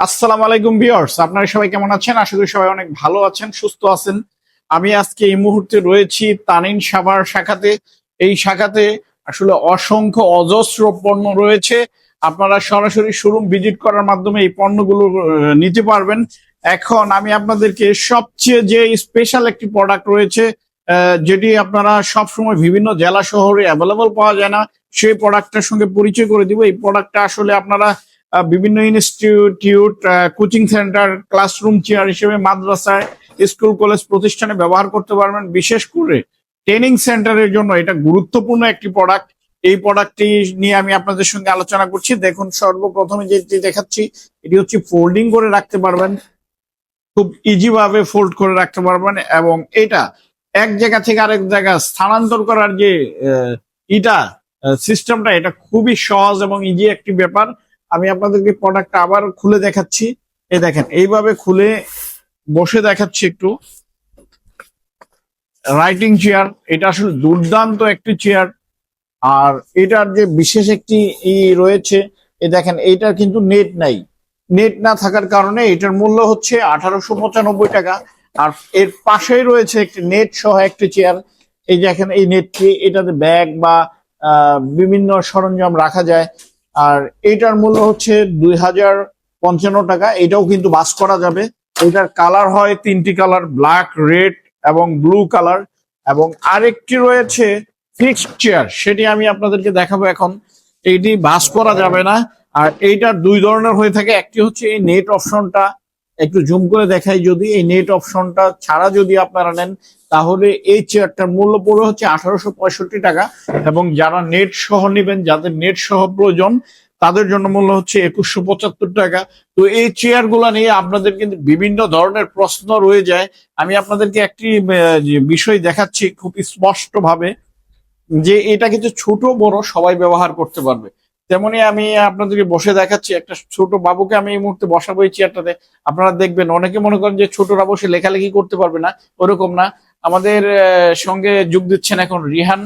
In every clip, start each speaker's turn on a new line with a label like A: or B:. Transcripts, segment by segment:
A: আসসালামু আলাইকুম ভিউয়ার্স, আপনারা সবাই কেমন আছেন? আশা করি সবাই অনেক ভালো আছেন, সুস্থ আছেন। আমি আজকে এই মুহূর্তে রয়েছি তানিন সাভার শাখাতে। এই শাখাতে আসলে অসংখ্য অজস্র পণ্য রয়েছে। আপনারা সরাসরি শোরুম ভিজিট করার মাধ্যমে এই পণ্যগুলো নিতে পারবেন। এখন আমি আপনাদেরকে সবচেয়ে যে স্পেশাল একটি প্রোডাক্ট রয়েছে যেটি আপনারা সবসময় বিভিন্ন জেলা শহরে অ্যাভেলেবল পাওয়া যায় না, সেই প্রোডাক্টটার সঙ্গে পরিচয় করে দিব। এই প্রোডাক্টটা আসলে আপনারা বিভিন্ন institute coaching centre classroom chair হিসেবে মাদ্রাসায় স্কুল কলেজ প্রতিষ্ঠানে ব্যবহার করতে পারবেন। বিশেষ করে ট্রেনিং সেন্টারের জন্য এটা গুরুত্বপূর্ণ একটি প্রোডাক্ট এই প্রোডাক্টটি নিয়ে আমি আপনাদের সঙ্গে আলোচনা করছি। দেখুন, সর্বপ্রথমে যেটি দেখাচ্ছি, এটি হচ্ছে ফোল্ডিং করে রাখতে পারবেন। খুব ইজি ভাবে ফোল্ড করে রাখতে পারবেন এবং এটা এক জায়গা থেকে আরেক জায়গা স্থানান্তর করার যে ইটা সিস্টেমটা এটা খুবই সহজ এবং ইজি একটি ব্যাপার। আমি আপনাদেরকে প্রোডাক্টটা আবার খুলে দেখাচ্ছি। এই দেখেন, এইভাবে খুলে বসে দেখাচ্ছি একটু। রাইটিং চেয়ার এটা আসলে দুর্দান্ত একটি চেয়ার আর এটার যে বিশেষ একটি ই রয়েছে এ দেখেন, এইটার কিন্তু নেট নাই। নেট না থাকার কারণে এটার মূল্য হচ্ছে আঠারোশো পঁচানব্বই টাকা। আর এর পাশেই রয়েছে একটি নেট সহ একটি চেয়ার এই দেখেন, এই নেটটি এটাতে ব্যাগ বা বিভিন্ন সরঞ্জাম রাখা যায়। আর এইটার মূল্য হচ্ছে দুই হাজার পঞ্চান্ন টাকা। এটাও কিন্তু বাস করা যাবে। এটার কালার হয় তিনটি কালার, ব্ল্যাক, রেড এবং ব্লু কালার। এবং আরেকটি রয়েছে ফিক্সড চেয়ার, সেটি আমি আপনাদেরকে দেখাবো এখন। এটি বাস করা যাবে না। আর এইটার দুই ধরনের হয়ে থাকে। একটি হচ্ছে এই নেট অপশনটা একটু জুম করে দেখাই যদি এই নেট অপশনটা ছাড়া যদি আপনারা নেন, তাহলে এই চেয়ারটার মূল্য পড়ে হচ্ছে আঠারোশো পঁয়ষট্টি টাকা। এবং যারা নেট সহ নেবেন, যাদের নেট সহ প্রয়োজন, তাদের জন্য মূল্য হচ্ছে একুশশো পঁচাত্তর টাকা। তো এই চেয়ারগুলা নিয়ে আপনাদের কিন্তু বিভিন্ন ধরনের প্রশ্ন রয়ে যায়। আমি আপনাদেরকে একটি বিষয় দেখাচ্ছি খুব স্পষ্ট ভাবে যে এটা কিন্তু ছোট, বড়, সবাই ব্যবহার করতে পারবে। তেমনি আমি আপনাদেরকে বসে দেখাচ্ছি একটা ছোট বাবুকে আমি এই মুহূর্তে বসাবো এই চেয়ারটাতে আপনারা দেখবেন অনেকে মনে করেন যে ছোটরা বসে লেখালেখি করতে পারবে না ওরকম না। আমাদের সঙ্গে যোগ দিচ্ছেন এখন রিহান।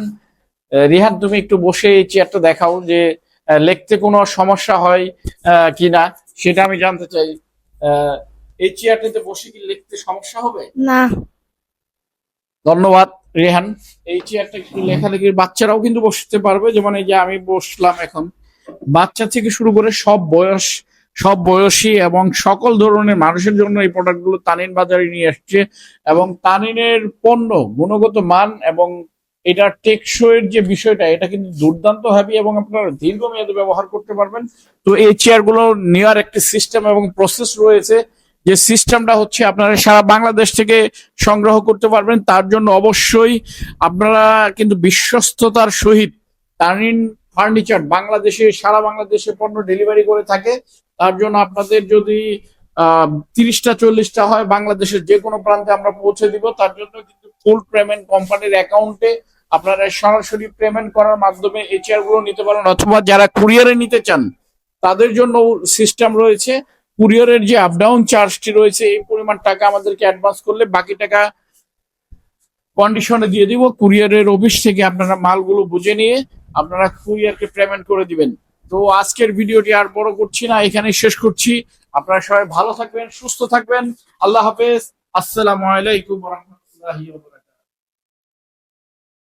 A: রিহান তুমি একটু বসে এই চেয়ারটা দেখাও যে লিখতে কোনো সমস্যা হয় আহ, কিনা সেটা আমি জানতে চাই। আহ, এই চেয়ারটাতে বসে কি লিখতে সমস্যা হবে?
B: না।
A: ধন্যবাদ রেহান। এই চেয়ারটা একটু লেখালেখির বাচ্চারাও কিন্তু বসতে পারবে? যেমন এই যে আমি বসলাম এখন। বাচ্চা থেকে শুরু করে সব বয়স, সব বয়সী এবং সকল ধরনের মানুষের জন্য এই প্রোডাক্টগুলো তানিন বাজারে নিয়ে আসছে এবং তানিনের পণ্য, গুণগত মান এবং এটার টেকসইয়ের যে বিষয়টা, এটা কিন্তু দুর্দান্ত হবে এবং আপনারা দীর্ঘমেয়াদে ব্যবহার করতে পারবেন। তো এই চেয়ারগুলো নেওয়ার একটি সিস্টেম এবং প্রসেস রয়েছে যে সিস্টেমটা হচ্ছে আপনারা সারা বাংলাদেশ থেকে সংগ্রহ করতে পারবেন। তার জন্য অবশ্যই আপনারা কিন্তু বিশ্বস্ততার সহিত তারিন ফার্নিচার, বাংলাদেশে, সারা বাংলাদেশে পণ্য ডেলিভারি করে থাকে। তার জন্য আপনাদের যদি তিরিশটা, চল্লিশটা হয়, বাংলাদেশের যে কোনো প্রান্তে আমরা পৌঁছে দিব। তার জন্য কিন্তু ফুল পেমেন্ট কোম্পানির অ্যাকাউন্টে আপনারা সরাসরি পেমেন্ট করার মাধ্যমে এই চেয়ারগুলো নিতে পারেন। অথবা যারা কুরিয়ারে নিতে চান, তাদের জন্য সিস্টেম রয়েছে। কুরিয়ারের যে আপ ডাউন চার্জটি রয়েছে, এই পরিমাণ টাকা আমাদেরকে অ্যাডভান্স করলে বাকি টাকা কন্ডিশনে দিয়ে দিব। কুরিয়ারের অফিস থেকে আপনারা মালগুলো বুঝে নিয়ে আপনারা কুরিয়ারকে পেমেন্ট করে দিবেন। তো আজকের ভিডিওটি আর বড় করছি না এখানে শেষ করছি। আপনারা সবাই ভালো থাকবেন, সুস্থ থাকবেন। আল্লাহ হাফেজ। আসসালামু আলাইকুম রহমতুল্লাহি